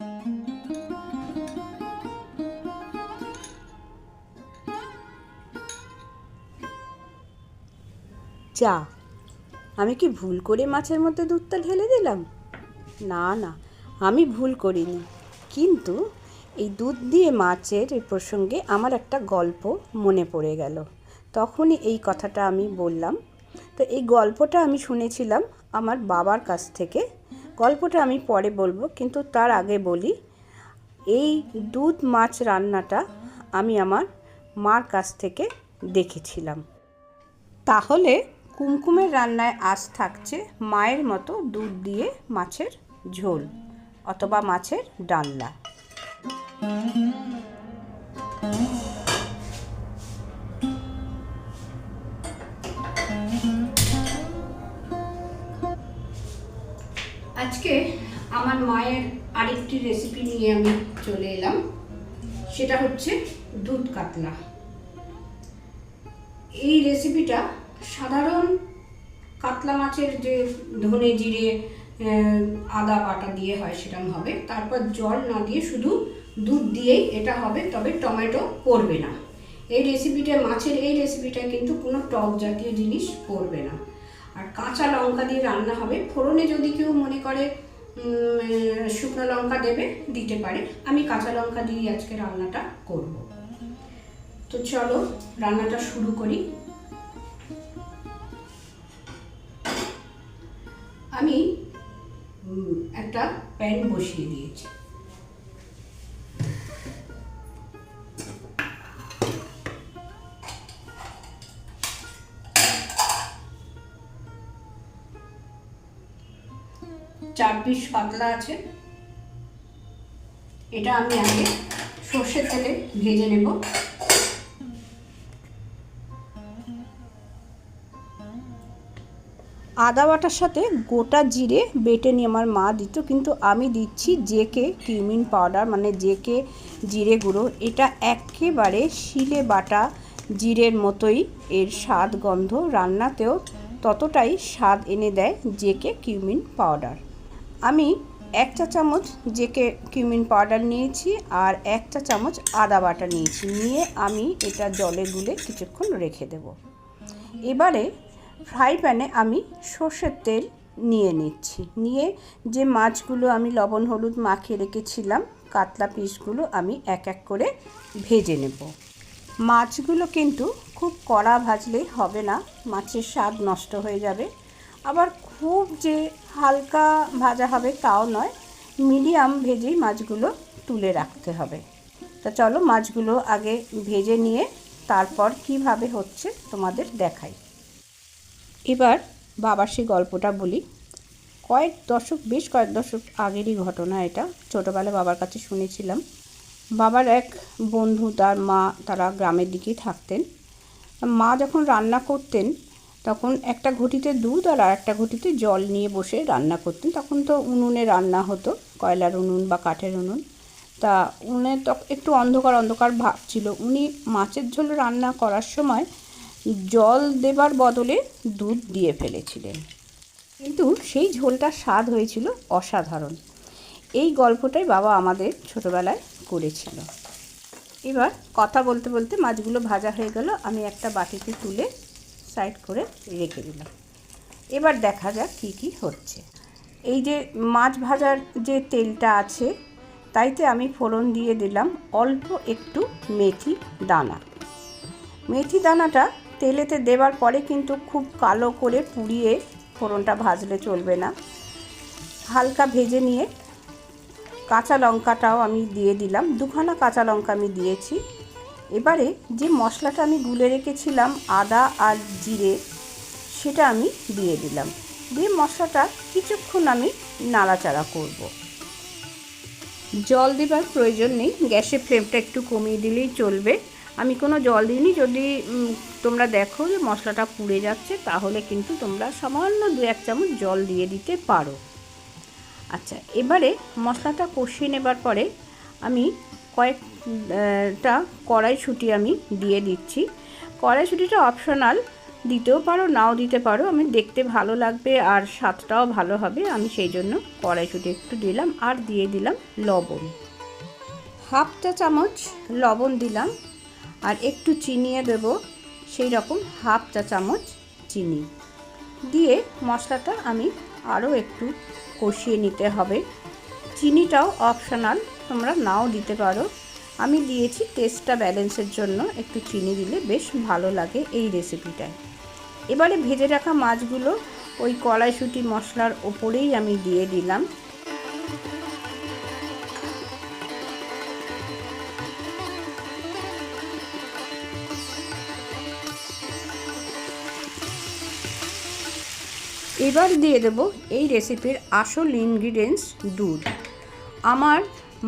চা আমি কি ভুল করে মাছের মধ্যে দুধটা ঢেলে দিলাম? না না, আমি ভুল করিনি। কিন্তু এই দুধ দিয়ে মাছের এই প্রসঙ্গে আমার একটা গল্প মনে পড়ে গেল। তখনই এই কথাটা আমি বললাম। তো এই গল্পটা আমি শুনেছিলাম আমার বাবার কাছ থেকে। গল্পটা আমি পরে বলব, কিন্তু তার আগে বলি, এই দুধ মাছ রান্নাটা আমি আমার মার কাছ থেকে দেখেছিলাম। তাহলে কুমকুমের রান্নায় আজ থাকছে মায়ের মতো দুধ দিয়ে মাছের ঝোল অথবা মাছের ডালনা। আজকে আমার মায়ের আরেকটি রেসিপি নিয়ে আমি চলে এলাম। সেটা হচ্ছে দুধ কাতলা। এই রেসিপিটা সাধারণ কাতলা মাছের যে ধনে জিরে আদা বাটা দিয়ে হয় সেরকম হবে। তারপর জল না দিয়ে শুধু দুধ দিয়েই এটা হবে, তবে টমেটো পড়বে না। এই রেসিপিটা মাছের এই রেসিপিটা কিন্তু কোনো টক জাতীয় জিনিস পড়বে না। আর কাঁচা লঙ্কা দিয়ে রান্না হবে। ফোড়নে যদি কেউ মনে করে শুকনো লঙ্কা দেবে, দিতে পারে। আমি কাঁচা লঙ্কা দিয়ে আজকে রান্নাটা করব। তো চলো, রান্নাটা শুরু করি। আমি একটা প্যান বসিয়ে দিয়েছি। পিস পাতলা আছে। এটা আমি আগে সর্ষের তেলে ভেজে নেব। আদা বাটার সাথে গোটা জিরে বেটে নিয়ে আমার মা দিত, কিন্তু আমি দিচ্ছি জেকে কিউমিন পাউডার মানে জেকে জিরে গুঁড়ো। এটা একেবারে শিলে বাটা জিরের মতোই এর স্বাদ গন্ধ। রান্নাতেও ততটাই স্বাদ এনে দেয় জেকে কিউমিন পাউডার। আমি এক চা চামচ জেকে কিউমিন পাউডার নিয়েছি আর এক চা চামচ আদা বাটা নিয়েছি। নিয়ে আমি এটা জলে গুলে কিছুক্ষণ রেখে দেব। এবারে ফ্রাই প্যানে আমি সর্ষের তেল নিয়ে নিচ্ছি। নিয়ে যে মাছগুলো আমি লবণ হলুদ মাখিয়ে রেখেছিলাম, কাতলা পিসগুলো আমি এক এক করে ভেজে নেব। মাছগুলো কিন্তু খুব কড়া ভাজলে হবে না, মাছের স্বাদ নষ্ট হয়ে যাবে। আবার খুব যে হালকা ভাজা হবে তাও নয়, মিডিয়াম ভেজেই মাছগুলো তুলে রাখতে হবে। তা চলো মাছগুলো আগে ভেজে নিয়ে তারপর কীভাবে হচ্ছে তোমাদের দেখাই। এবার বাবার সেই গল্পটা বলি। কয়েক দশক, বেশ কয়েক দশক আগেরই ঘটনা এটা, ছোটোবেলায় বাবার কাছে শুনেছিলাম। বাবার এক বন্ধু, তার মা তারা গ্রামের দিকেই থাকতেন। মা যখন রান্না করতেন তখন একটা ঘটিতে দুধ আর একটা ঘটিতে জল নিয়ে বসে রান্না করতেন। তখন তো উনুনে রান্না হতো, কয়লার উনুন বা কাঠের উনুন। তা উনুনে তো একটু অন্ধকার অন্ধকার ভাব ছিল। উনি মাছের ঝোল রান্না করার সময় জল দেবার বদলে দুধ দিয়ে ফেলেছিলেন। কিন্তু সেই ঝোলটার স্বাদ হয়েছিল অসাধারণ। এই গল্পটাই বাবা আমাদের ছোটোবেলায় করেছিল। এবার কথা বলতে বলতে মাছগুলো ভাজা হয়ে গেল। আমি একটা বাটিতে তুলে সাইড করে রেখে দিলাম। এবার দেখা যাক কী কী হচ্ছে। এই যে মাছ ভাজার যে তেলটা আছে, তাইতে আমি ফোড়ন দিয়ে দিলাম অল্প একটু মেথি দানা। মেথি দানাটা তেলেতে দেওয়ার পরে কিন্তু খুব কালো করে পুড়িয়ে ফোড়নটা ভাজলে চলবে না। হালকা ভেজে নিয়ে কাঁচা লঙ্কাটাও আমি দিয়ে দিলাম। দুখানা কাঁচা লঙ্কা আমি দিয়েছি। এবারে যে মশলাটা আমি গুলে রেখেছিলাম আদা আর জিরে, সেটা আমি দিয়ে দিলাম। দিয়ে মশলাটা কিছুক্ষণ আমি নাড়াচাড়া করব। জল দেবার প্রয়োজন নেই, গ্যাসের ফ্লেমটা একটু কমিয়ে দিলেই চলবে। আমি কোনো জল দিইনি, যদি তোমরা দেখো যে মশলাটা পুড়ে যাচ্ছে, তাহলে কিন্তু তোমরা সামান্য দু এক চামচ জল দিয়ে দিতে পারো। আচ্ছা এবারে মশলাটা কষিয়ে নেবার পরে আমি কয়েকটা কড়াইশুঁটি আমি দিয়ে দিচ্ছি। কড়াইশুঁটিটা অপশনাল দিতেও পারো, নাও দিতে পারো। আমি দেখতে ভালো লাগবে আর স্বাদটাও ভালো হবে। আমি সেই জন্য কড়াইশুঁটি একটু দিলাম আর দিয়ে দিলাম লবণ। হাফ চা চামচ লবণ দিলাম আর একটু চিনিয়ে দেব, সেই রকম হাফ চা চামচ চিনি। দিয়ে মশলাটা আমি আরও একটু কষিয়ে নিতে হবে। চিনিটাও অপশনাল তোমরা নাও দিতে পারো। আমি দিয়েছি টেস্টটা ব্যালেন্সের জন্য। একটু চিনি দিলে বেশ ভালো লাগে এই রেসিপিটায়। এবারে ভেজে রাখা মাছগুলো ওই কড়াইশুঁটি মশলার ওপরেই আমি দিয়ে দিলাম। এবার দিয়ে দেব এই রেসিপির আসল ইনগ্রিডিয়েন্টস দুধ। আমার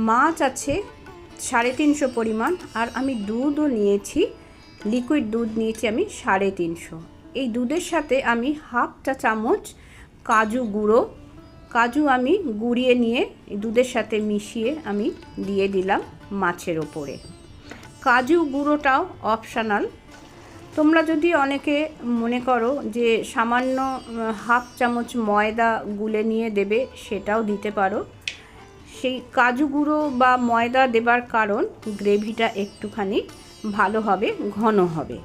মাছ আছে সাড়ে তিনশো পরিমাণ আর আমি দুধও নিয়েছি লিকুইড দুধ নিয়েছি আমি সাড়ে তিনশো। এই দুধের সাথে আমি হাফ চা চামচ কাজু গুঁড়ো, কাজু আমি গুঁড়িয়ে নিয়ে দুধের সাথে মিশিয়ে আমি দিয়ে দিলাম মাছের ওপরে। কাজু গুঁড়োটাও অপশানাল তোমরা যদি অনেকে মনে করো যে সামান্য হাফ চামচ ময়দা গুলে নিয়ে দেবে সেটাও দিতে পারো। সেই কাজু গুঁড়ো বা ময়দা দেবার কারণ গ্রেভিটা একটুখানি ভালো হবে, ঘন হবে।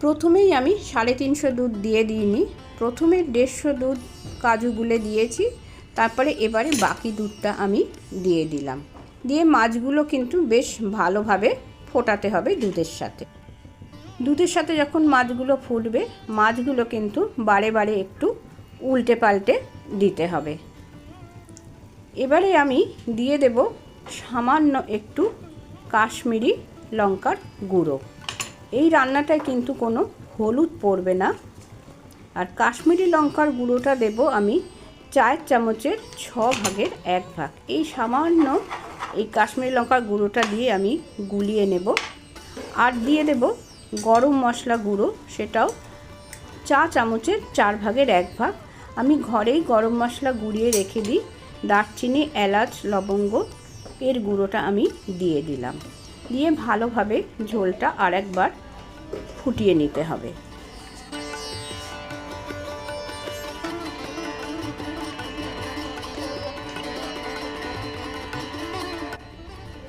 প্রথমেই আমি সাড়ে তিনশো দুধ দিয়ে দিইনি। প্রথমে দেড়শো দুধ কাজু গুলে দিয়েছি, তারপরে এবারে বাকি দুধটা আমি দিয়ে দিলাম। দিয়ে মাছগুলো কিন্তু বেশ ভালোভাবে ফোটাতে হবে দুধের সাথে। দুধের সাথে যখন মাছগুলো ফুটবে, মাছগুলো কিন্তু বারে বারে একটু উল্টে পাল্টে দিতে হবে। এবারে আমি দিয়ে দেব সামান্য একটু কাশ্মীরি লঙ্কার গুঁড়ো। এই রান্নাটায় কিন্তু কোনো হলুদ পড়বে না। আর কাশ্মীরি লঙ্কার গুঁড়োটা দেব আমি চায়ের চামচের ছ ভাগের এক ভাগ। এই সামান্য এই কাশ্মীরি লঙ্কার গুঁড়োটা দিয়ে আমি গুলিয়ে নেব। আর দিয়ে দেব গরম মশলা গুঁড়ো, সেটাও চা চামচের চার ভাগের এক ভাগ। আমি ঘরেই গরম মশলা গুঁড়িয়ে রেখে দিই। দারচিনি, এলাচ, লবঙ্গ, এর গুঁড়োটা আমি দিয়ে দিলাম। দিয়ে ভালোভাবে ঝোলটা আরেকবার ফুটিয়ে নিতে হবে।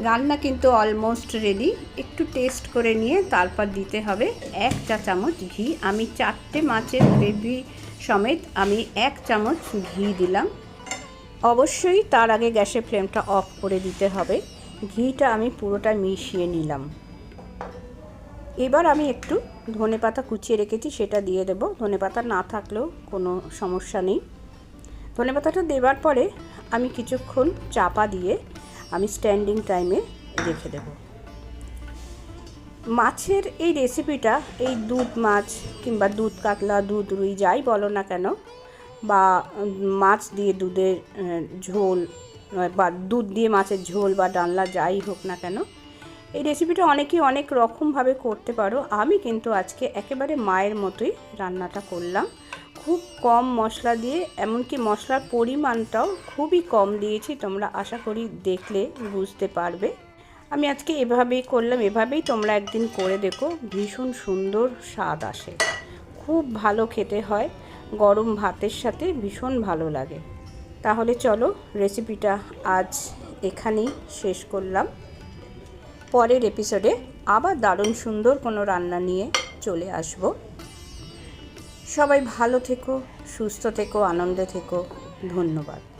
রান্না কিন্তু অলমোস্ট রেডি একটু টেস্ট করে নিয়ে তারপর দিতে হবে এক চা চামচ ঘি। আমি চারটে মাছের গ্রেভি সমেত আমি এক চামচ ঘি দিলাম। অবশ্যই তার আগে গ্যাসের ফ্লেমটা অফ করে দিতে হবে। ঘিটা আমি পুরোটা মিশিয়ে নিলাম। এবার আমি একটু ধনে পাতা কুচিয়ে রেখেছি, সেটা দিয়ে দেব। ধনে পাতা না থাকলেও কোনো সমস্যা নেই। ধনে পাতাটা দেওয়ার পরে আমি কিছুক্ষণ চাপা দিয়ে আমি স্ট্যান্ডিং টাইমে রেখে দেব। মাছের এই রেসিপিটা এই দুধ মাছ কিংবা দুধ কাতলা, দুধ রুই, যাই বলো না কেন বা মাছ দিয়ে দুধের ঝোল বা দুধ দিয়ে মাছের ঝোল বা ডালনা যাই হোক না কেন, এই রেসিপিটা অনেকেই অনেক রকমভাবে করতে পারো। আমি কিন্তু আজকে একেবারে মায়ের মতোই রান্নাটা করলাম। খুব কম মশলা দিয়ে, এমনকি মশলার পরিমাণটাও খুবই কম দিয়েছি, তোমরা আশা করি দেখলে বুঝতে পারবে। আমি আজকে এভাবেই করলাম, এভাবেই তোমরা একদিন করে দেখো, ভীষণ সুন্দর স্বাদ আসে। খুব ভালো খেতে হয়। গরম ভাতের সাথে ভীষণ ভালো লাগে। তাহলে চলো রেসিপিটা আজ এখানেই শেষ করলাম। পরের এপিসোডে আবার দারুণ সুন্দর কোনো রান্না নিয়ে চলে আসব। সবাই ভালো থেকো, সুস্থ থেকো, আনন্দে থেকো। ধন্যবাদ।